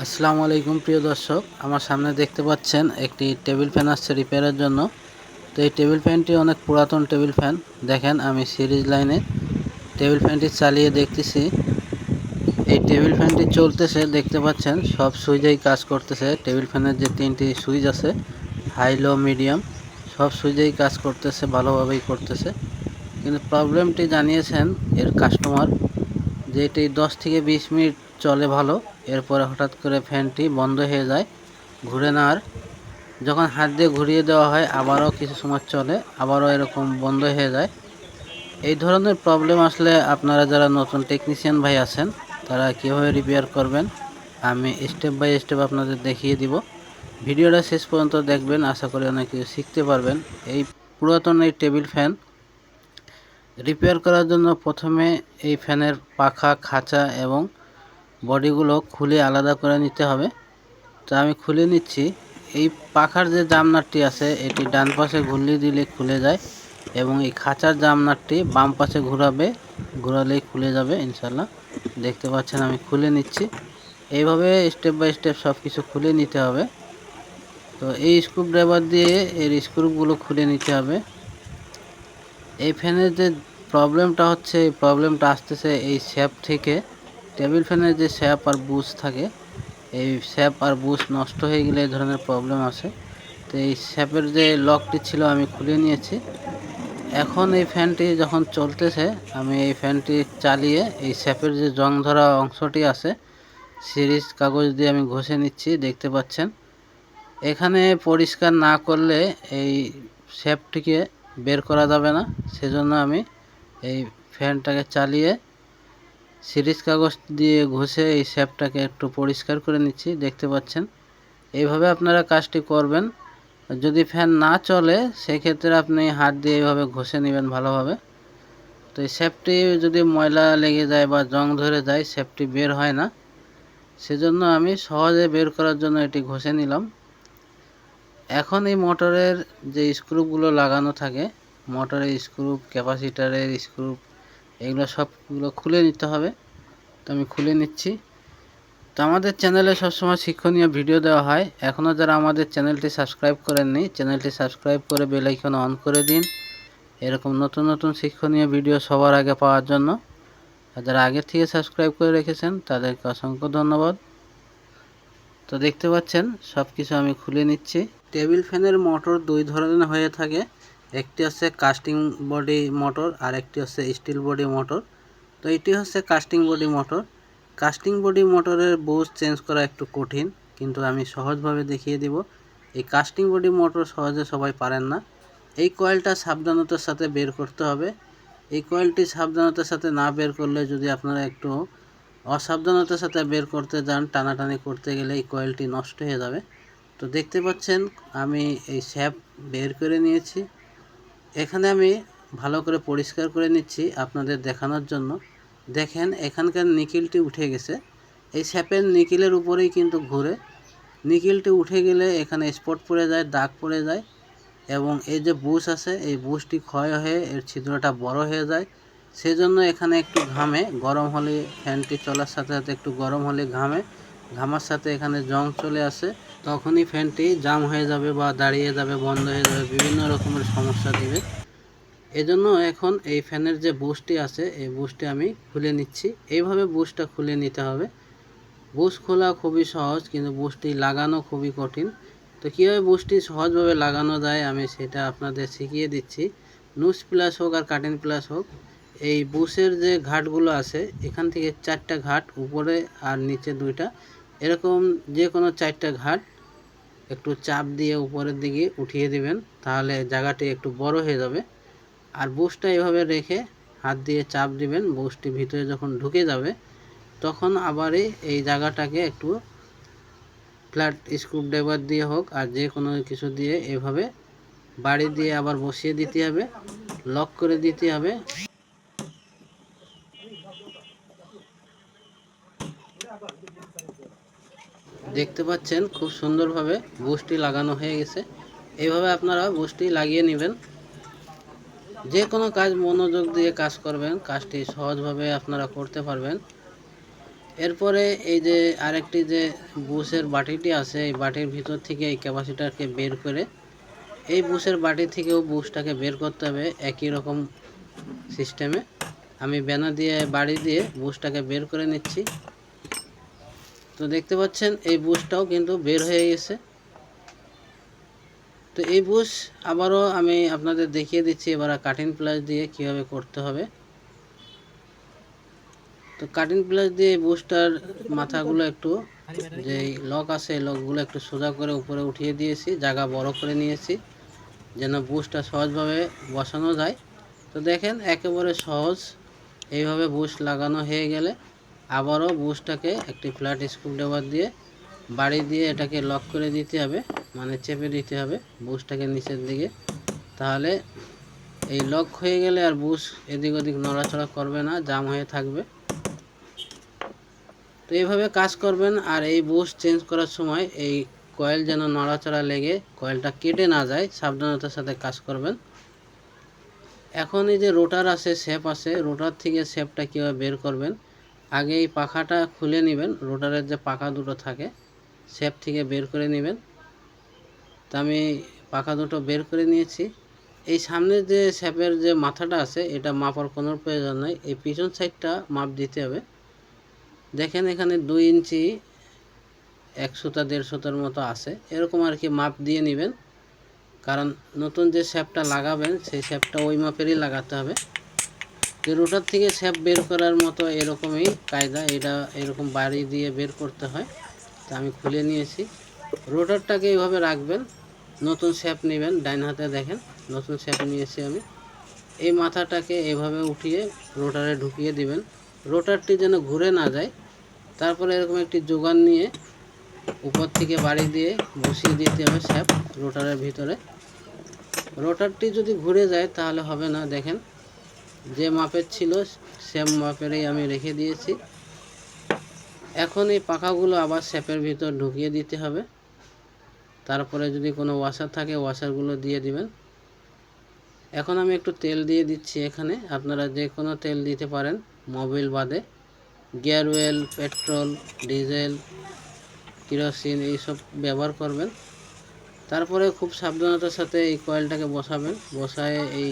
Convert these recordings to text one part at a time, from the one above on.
আসসালামু আলাইকুম প্রিয় দর্শক, আমার সামনে দেখতে পাচ্ছেন একটি টেবিল ফ্যান আসছে রিপেয়ারের জন্য। তো এই টেবিল ফ্যানটি অনেক পুরাতন টেবিল ফ্যান। দেখেন, আমি সিরিজ লাইনে টেবিল ফ্যানটি চালিয়ে দেখতেছি। এই টেবিল ফ্যানটি চলতেছে, দেখতে পাচ্ছেন, সব সুইচেই কাজ করতেছে। টেবিল ফ্যানের যে তিনটি সুইচ আছে, হাই, লো, মিডিয়াম, সব সুইচেই কাজ করতেছে, ভালোভাবেই করতেছে। কিন্তু প্রবলেমটি জানিয়েছেন এর কাস্টমার যে এটি দশ থেকে বিশ মিনিট চলে ভালো। এরপরে হঠাৎ করে ফ্যানটি বন্ধ হয়ে যায়, ঘুরে নেওয়ার যখন হাত দিয়ে ঘুরিয়ে দেওয়া হয়, আবারও কিছু সময় চলে, আবারও এরকম বন্ধ হয়ে যায়। এই ধরনের প্রবলেম আসলে আপনারা যারা নতুন টেকনিশিয়ান ভাই আছেন, তারা কীভাবে রিপেয়ার করবেন, আমি স্টেপ বাই স্টেপ আপনাদের দেখিয়ে দিব। ভিডিওটা শেষ পর্যন্ত দেখবেন, আশা করি অনেক কিছু শিখতে পারবেন। এই পুরাতন এই টেবিল ফ্যান রিপেয়ার করার জন্য প্রথমে এই ফ্যানের পাখা, খাঁচা এবং বডিগুলো খুলে আলাদা করে নিতে হবে। তো আমি খুলে নিচ্ছি। এই পাখার যে জামনারটি আছে, এটি ডান পাশে ঘুরলে দিলে খুলে যায় এবং এই খাঁচার জামনারটি বাম পাশে ঘোরাবে, ঘোরালেই খুলে যাবে ইনশাল্লাহ দেখতে পাচ্ছেন, আমি খুলে নিচ্ছি। এইভাবে স্টেপ বাই স্টেপ সব কিছু খুলে নিতে হবে। তো এই স্ক্রু ড্রাইভার দিয়ে এর স্ক্রুগুলো খুলে নিতে হবে। এই ফ্যানের যে প্রবলেমটা হচ্ছে, এই প্রবলেমটা আসতেছে এই শ্যাপ থেকে। টেবিল ফ্যানের যে শ্যাপ আর বুশ থাকে, এই শ্যাপ আর বুশ নষ্ট হয়ে গেলে এই ধরনের প্রবলেম আসে তো এই শ্যাপের যে লকটি ছিল আমি খুলে নিয়েছি। এখন এই ফ্যানটি যখন চলতেছে, আমি এই ফ্যানটি চালিয়ে এই শ্যাপের যে জং ধরা অংশটি আছে, সিরিজ কাগজ দিয়ে আমি ঘষে নিচ্ছি, দেখতে পাচ্ছেন। এখানে পরিষ্কার না করলে এই শ্যাপটিকে বের করা যাবে না। সেজন্য আমি এই ফ্যানটাকে চালিয়ে সিরিজ কাগজ দিয়ে ঘষে এই শ্যাপটাকে একটু পরিষ্কার করে নিচ্ছি, দেখতে পাচ্ছেন। এইভাবে আপনারা কাজটি করবেন। যদি ফ্যান না চলে, সেক্ষেত্রে আপনি হাত দিয়ে এইভাবে ঘষে নেবেন ভালোভাবে। তো এই শ্যাপটি যদি ময়লা লেগে যায় বা জং ধরে যায়, শ্যাপটি বের হয় না। সেজন্য আমি সহজে বের করার জন্য এটি ঘষে নিলাম। এখন এই মোটরের যে স্ক্রুপগুলো লাগানো থাকে, মোটরের স্ক্রুপ, ক্যাপাসিটারের স্ক্রুপ এগুলো সবগুলো খুলে নিতে হবে। তো আমি খুলে নিচ্ছি। তো আমাদের চ্যানেলে সবসময় শিক্ষণীয় ভিডিও দেওয়া হয়। এখনও যারা আমাদের চ্যানেলটি সাবস্ক্রাইব করেননি, চ্যানেলটি সাবস্ক্রাইব করে বেল আইকন অন করে দিন। এরকম নতুন নতুন শিক্ষণীয় ভিডিও সবার আগে পাওয়ার জন্য। যারা আগে থেকে সাবস্ক্রাইব করে রেখেছেন, তাদেরকে অসংখ্য ধন্যবাদ। তো দেখতে পাচ্ছেন সব কিছু আমি খুলে নিচ্ছি। টেবিল ফ্যানের মোটর দুই ধরনের হয়ে থাকে। একটি হচ্ছে কাস্টিং বডি মোটর আর একটি হচ্ছে স্টিল বডি মোটর তো এটি হচ্ছে casting body motor casting body মোটরের বোস চেঞ্জ করা একটু কঠিন, কিন্তু আমি সহজভাবে দেখিয়ে দিব। এই কাস্টিং বডি মোটর সহজে সবাই পারেন না। এই কয়েলটা সাবধানতার সাথে বের করতে হবে। এই কয়েলটি সাবধানতার সাথে না বের করলে যদি আপনারা একটু অসাবধানতার সাথে বের করতে যান, টানাটানি করতে গেলে এই কয়েলটি নষ্ট হয়ে যাবে। তো দেখতে পাচ্ছেন, আমি এই স্যাপ বের করে নিয়েছি। এখানে আমি ভালো করে পরিষ্কার করে নিচ্ছি আপনাদের দেখানোর জন্য। দেখেন, এখানকার নিকিলটি উঠে গেছে। এই স্যাপের নিকিলের উপরেই কিন্তু ঘুরে। নিকিলটি উঠে গেলে এখানে স্পট পড়ে যায়, দাগ পড়ে যায় এবং এই যে বুশ আছে, এই বুশটি ক্ষয় হয়ে এর ছিদ্রটা বড় হয়ে যায়। সেজন্য এখানে একটু ঘামে, গরম হলে ফ্যানটি চলার সাথে সাথে একটু গরম হলে ঘামে। ঘামার সাথে এখানে জং চলে আসে। তখনই ফ্যানটি জাম হয়ে যাবে বা দাঁড়িয়ে যাবে, বন্ধ হয়ে যাবে, বিভিন্ন রকমের সমস্যা দেবে। এজন্য এখন এই ফ্যানের যে বুশটি আছে, এই বুশটি আমি খুলে নিচ্ছি। এইভাবে বুশটা খুলে নিতে হবে। বুশ খোলা খুবই সহজ, কিন্তু বুশটি লাগানো খুবই কঠিন। তো কীভাবে বুশটি সহজভাবে লাগানো যায় আমি সেটা আপনাদের শিখিয়ে দিচ্ছি। নুস প্লাস হোক আর কাটিং প্লাস হোক, এই বুশের যে ঘাটগুলো আছে, এখান থেকে চারটা ঘাট, উপরে আর নিচে দুইটা। এরকম যে কোনো চারটা ঘাট একটু চাপ দিয়ে উপরের দিকে উঠিয়ে দিবেন, তাহলে জায়গাটি একটু বড় হয়ে যাবে। আর বুশটা এভাবে রেখে হাত দিয়ে চাপ দিবেন, বুশটি ভিতরে যখন ঢুকে যাবে, তখন আবারই এই জায়গাটাকে একটু ফ্ল্যাট স্ক্রুড্রাইভার দিয়ে হোক আর যে কোনো কিছু দিয়ে এভাবে বাড়ি দিয়ে আবার বসিয়ে দিতে হবে, লক করে দিতে হবে। দেখতে পাচ্ছেন খুব সুন্দরভাবে বুশটি লাগানো হয়ে গেছে। এইভাবে আপনারা বুশটি লাগিয়ে নেবেন। যে কোনো কাজ মনোযোগ দিয়ে কাজ করবেন, কাজটি সহজভাবে আপনারা করতে পারবেন। এরপরে এই যে আরেকটি যে বুশের বাটিটি আছে, এই বাটির ভিতর থেকে এই ক্যাপাসিটারকে বের করে এই বুশের বাটি থেকেও বুশটাকে বের করতে হবে একই রকম সিস্টেমে। আমি ব্যানা দিয়ে, বাড়ি দিয়ে বুশটাকে বের করে নিচ্ছি। তো দেখতে পাচ্ছেন, এই বুশটাও কিন্তু বের হয়ে গেছে। তো এই বুশ আবারও আমি আপনাদের দেখিয়ে দিচ্ছি, এবার কাটিং প্লাস দিয়ে কীভাবে করতে হবে। তো কাটিং প্লাস দিয়ে বুশটার মাথাগুলো একটু যে লক আছে লকগুলো একটু সোজা করে উপরে উঠিয়ে দিয়েছি, জায়গা বড় করে নিয়েছি, যেন বুশটা সহজভাবে বসানো যায়। তো দেখেন, একেবারে সহজ, এইভাবে বুশ লাগানো হয়ে গেলে আবারও বুশটাকে একটি ফ্ল্যাট স্ক্রুড্রাইভার দিয়ে বাড়ি দিয়ে এটাকে লক করে দিতে হবে মানে চেপে দিতে হবে বুশটাকে নিচের দিকে। তাহলে এই লক হয়ে গেলে আর বুশ এদিক ওদিক নড়াচড়া করবে না, জাম হয়ে থাকবে। তো এইভাবে কাজ করবেন আর এই বুশ চেঞ্জ করার সময় এই কয়েল যেন নড়াচড়া লেগে কয়েলটা কেটে না যায়, সাবধানতার সাথে কাজ করবেন। এখন এই যে রোটার আছে, শেপ আছে, রোটার থেকে শেপটা কীভাবে বের করবেন আগে এই পাখাটা খুলে নেবেন, রোটারের যে পাখা দুটো থাকে শেপ থেকে বের করে নেবেন। তা আমি পাখা দুটো বের করে নিয়েছি। এই সামনের যে শেপের যে মাথাটা আছে, এটা মাপার কোনো প্রয়োজন নাই। এই পিছন সাইডটা মাপ দিতে হবে। দেখেন এখানে দুই ইঞ্চি একশোটা দেড়শোটার মতো আছে। এরকম আর কি মাপ দিয়ে নেবেন। কারণ নতুন যে শেপটা লাগাবেন, সেই শেপটা ওই মাপেরই লাগাতে হবে। যে রোটার থেকে স্যাপ বের করার মতো এরকমই কায়দা, এটা এরকম বাড়ি দিয়ে বের করতে হয়। তা আমি খুলে নিয়েছি। রোটারটাকে এইভাবে রাখবেন, নতুন স্যাপ নেবেন ডাইন হাতে দেখেন, নতুন স্যাপ নিয়েছি আমি। এই মাথাটাকে এভাবে উঠিয়ে রোটারে ঢুকিয়ে দিবেন। রোটারটি যেন ঘুরে না যায়, তারপরে এরকম একটি যোগান নিয়ে উপর থেকে বাড়ি দিয়ে বসিয়ে দিতে হবে স্যাপ রোটারের ভিতরে। রোটারটি যদি ঘুরে যায় তাহলে হবে না, দেখেন। যে মাপের ছিল, সেম মাপেরই আমি রেখে দিয়েছি। এখন এই পাখাগুলো আবার স্যাপের ভিতর ঢুকিয়ে দিতে হবে। তারপরে যদি কোনো ওয়াশার থাকে ওয়াশারগুলো দিয়ে দিবেন। এখন আমি একটু তেল দিয়ে দিচ্ছি এখানে। আপনারা যে কোনো তেল দিতে পারেন মোবিল বাদে। Gear oil, petrol, diesel, kerosene এইসব ব্যবহার করবেন। তারপরে খুব সাবধানতার সাথে এই কয়েলটাকে বসাবেন। বসায় এই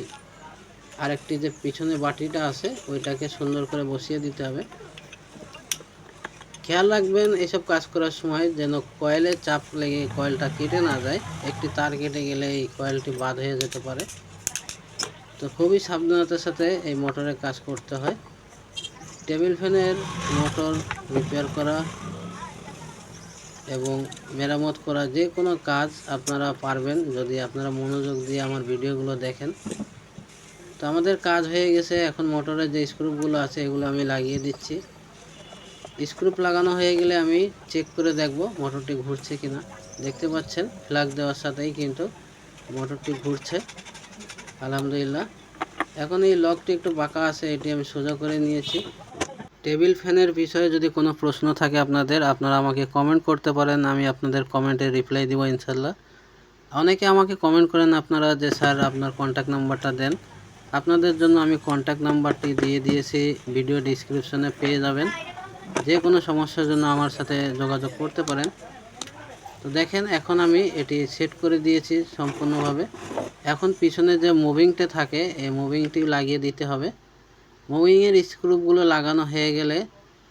আরেকটি যে পিছনে বাটিটা আছে, ওইটাকে সুন্দর করে বসিয়ে দিতে হবে। খেয়াল রাখবেন এইসব কাজ করার সময় যেন কয়েলে চাপ লেগে কয়েলটা কেটে না যায়। একটি তার কেটে গেলে এই কয়েলটি বাদ হয়ে যেতে পারে। তো খুবই সাবধানতার সাথে এই মোটরের কাজ করতে হয়। টেবিল ফ্যানের মোটর রিপেয়ার করা এবং মেরামত করা যে কোনো কাজ আপনারা পারবেন যদি আপনারা মনোযোগ দিয়ে আমার ভিডিওগুলো দেখেন। তো আমাদের কাজ হয়ে গেছে, এখন মোটরের যে স্ক্রুপগুলো আছে এগুলো আমি লাগিয়ে দিচ্ছি। স্ক্রুপ লাগানো হয়ে গেলে আমি চেক করে দেখব মোটরটি ঘুরছে কিনা। দেখতে পাচ্ছেন ফ্ল্যাগ দেওয়ার সাথেই কিন্তু মোটরটি ঘুরছে। আলহামদুলিল্লাহ। এখন এই লকটি একটু বাঁকা আছে, এটি আমি সোজা করে নিয়েছি। টেবিল ফ্যানের বিষয়ে যদি কোনো প্রশ্ন থাকে আপনাদের, আপনারা আমাকে কমেন্ট করতে পারেন, আমি আপনাদের কমেন্টে রিপ্লাই দিব ইনশাল্লাহ অনেকে আমাকে কমেন্ট করেন আপনারা যে, স্যার, আপনার কন্ট্যাক্ট নাম্বারটা দেন। আপনাদের জন্য আমি কন্ট্যাক্ট নাম্বারটি দিয়ে দিয়েছি ভিডিও ডিসক্রিপশনে পেয়ে যাবেন। যে কোনো সমস্যার জন্য আমার সাথে যোগাযোগ করতে পারেন। তো দেখেন, এখন আমি এটি সেট করে দিয়েছি সম্পূর্ণভাবে। এখন পিছনে যে মুভিংটা থাকে, এই মুভিংটি লাগিয়ে দিতে হবে। মুভিংয়ের স্ক্রুপগুলো লাগানো হয়ে গেলে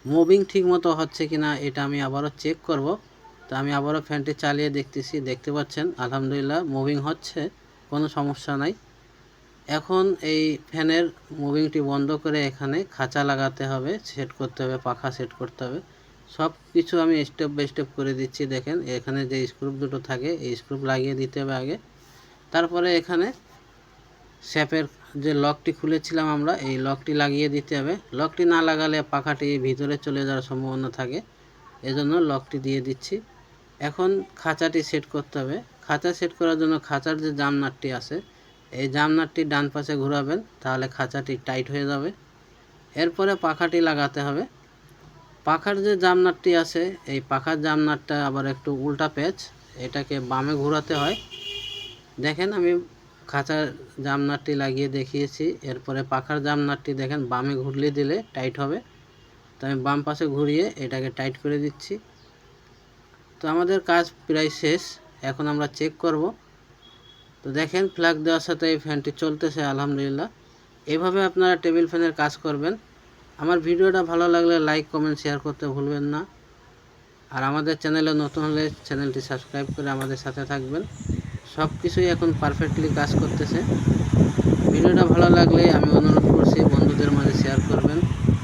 মুভিং ঠিকমতো হচ্ছে কি না এটা আমি আবারও চেক করব। তো আমি আবারও ফ্যানটি চালিয়ে দেখতেছি, দেখতে পাচ্ছেন? আলহামদুলিল্লাহ মুভিং হচ্ছে, কোনো সমস্যা নাই। এখন এই ফ্যানের মুভিংটি বন্ধ করে এখানে খাঁচা লাগাতে হবে, সেট করতে হবে, পাখা সেট করতে হবে। সব কিছু আমি স্টেপ বাই স্টেপ করে দিচ্ছি, দেখেন। এখানে যে স্ক্রুপ দুটো থাকে, এই স্ক্রুপ লাগিয়ে দিতে হবে আগে। তারপরে এখানে স্যাপের যে লকটি খুলেছিলাম আমরা, এই লকটি লাগিয়ে দিতে হবে। লকটি না লাগালে পাখাটি ভিতরে চলে যাওয়ার সম্ভাবনা থাকে। এজন্য লকটি দিয়ে দিচ্ছি। এখন খাঁচাটি সেট করতে হবে। খাঁচা সেট করার জন্য খাঁচার যে জামনাটটি আছে এই জামনাটটি ডান পাশে ঘোরাবেন, তাহলে খাঁচাটি টাইট হয়ে যাবে। এরপরে পাখাটি লাগাতে হবে। পাখার যে জামনাটটি আছে, এই পাখার জামনাটটা আবার একটু উল্টা পেঁচ, এটাকে বামে ঘোরাতে হয়। দেখেন আমি খাঁচার জামনাটটি লাগিয়ে দেখিয়েছি, এরপরে পাখার জামনাটটি দেখেন বামে ঘুরলে দিলে টাইট হবে। তো আমি বাম পাশে ঘুরিয়ে এটাকে টাইট করে দিচ্ছি। তো আমাদের কাজ প্রায় শেষ, এখন আমরা চেক করব। তো দেখেন ফ্ল্যাগ দেওয়ার সাথে এই ফ্যানটি চলতেছে, আলহামদুলিল্লাহ। এইভাবে আপনারা টেবিল ফ্যানের কাজ করবেন। আমার ভিডিওটা ভালো লাগলে লাইক কমেন্ট শেয়ার করতে ভুলবেন না। আর আমাদের চ্যানেলে নতুন হলে চ্যানেলটি সাবস্ক্রাইব করে আমাদের সাথে থাকবেন। সব কিছুই এখন পারফেক্টলি কাজ করতেছে। ভিডিওটা ভালো লাগলে আমি অনুরোধ করছি বন্ধুদের মাঝে শেয়ার করবেন।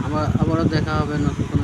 আবার আবারও দেখা হবে নতুন কোনো